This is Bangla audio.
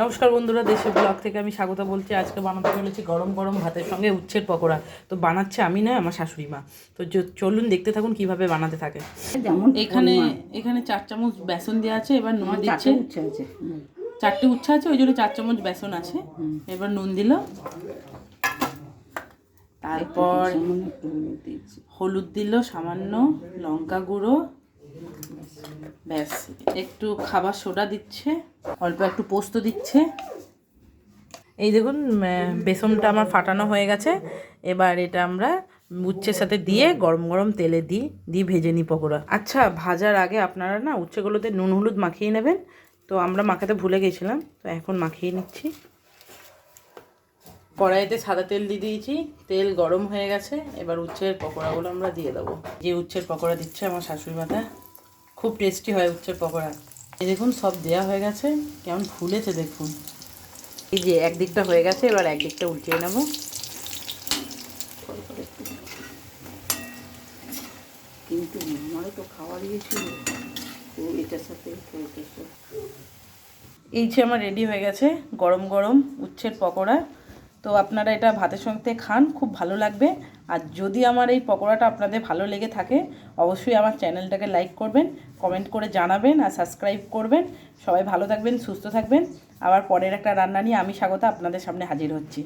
নমস্কার বন্ধুরা দেশের ব্লগ থেকে আমি স্বাগত বলছি। আজকে বানাতে চলেছি গরম গরম ভাতের সঙ্গে উচ্ছের পকোড়া। তো বানাচ্ছে আমি নয় আমার শাশুড়ি মা। তো চলুন দেখতে থাকুন কীভাবে বানাতে থাকে। যেমন এখানে এখানে চার চামচ বেসন দেওয়া আছে এবার নুন দিচ্ছে। চারটে উচ্ছে আছে চারটে উচ্ছা আছে ওই জন্য চার চামচ বেসন আছে। এবার নুন দিল। তারপর হলুদ দিল সামান্য লঙ্কা গুঁড়ো। ব্যাস, একটু খাবার সোডা দিচ্ছে, অল্প একটু পোস্ত দিচ্ছে। এই দেখুন বেসনটা আমার ফাটানো হয়ে গেছে। এবার এটা আমরা উচ্ছের সাথে দিয়ে গরম গরম তেলে দিই দিয়ে ভেজে নিই পকোড়া। আচ্ছা ভাজার আগে আপনারা না উচ্ছেগুলোতে নুন হলুদ মাখিয়ে নেবেন। তো আমরা মাখাতে ভুলে গেছিলাম, তো এখন মাখিয়ে নিচ্ছি। কড়াইতে সাদা তেল দিয়ে দিয়েছি, তেল গরম হয়ে গেছে। এবার উচ্ছের পকোড়াগুলো আমরা দিয়ে দেবো। যে উচ্ছের পকোড়া দিচ্ছে আমার শাশুড়ি মাতা। খুব টেস্টি হয় উচ্ছের পকোড়া। এই দেখুন সব দেয়া হয়ে গেছে। কেমন ফুলেছে দেখুন। এই যে একদিকটা হয়ে গেছে এবার একদিকটা উল্টিয়ে নেব। কিন্তু আমারও তো খাওয়ার ছিল তো এটার সাথে তো এটার সাথে এই যে আমার রেডি হয়ে গেছে গরম গরম উচ্ছের পকোড়া। তো আপনারা এটা ভাতের সঙ্গে খান, খুব ভালো লাগবে। আর যদি আমার এই পকোড়াটা আপনাদের ভালো লেগে থাকে, অবশ্যই আমার চ্যানেলটাকে লাইক করবেন, কমেন্ট করে জানাবেন আর সাবস্ক্রাইব করবেন। সবাই ভালো থাকবেন, সুস্থ থাকবেন। আবার পরের একটা রান্না নিয়ে আমি স্বাগত আপনাদের সামনে হাজির হচ্ছি।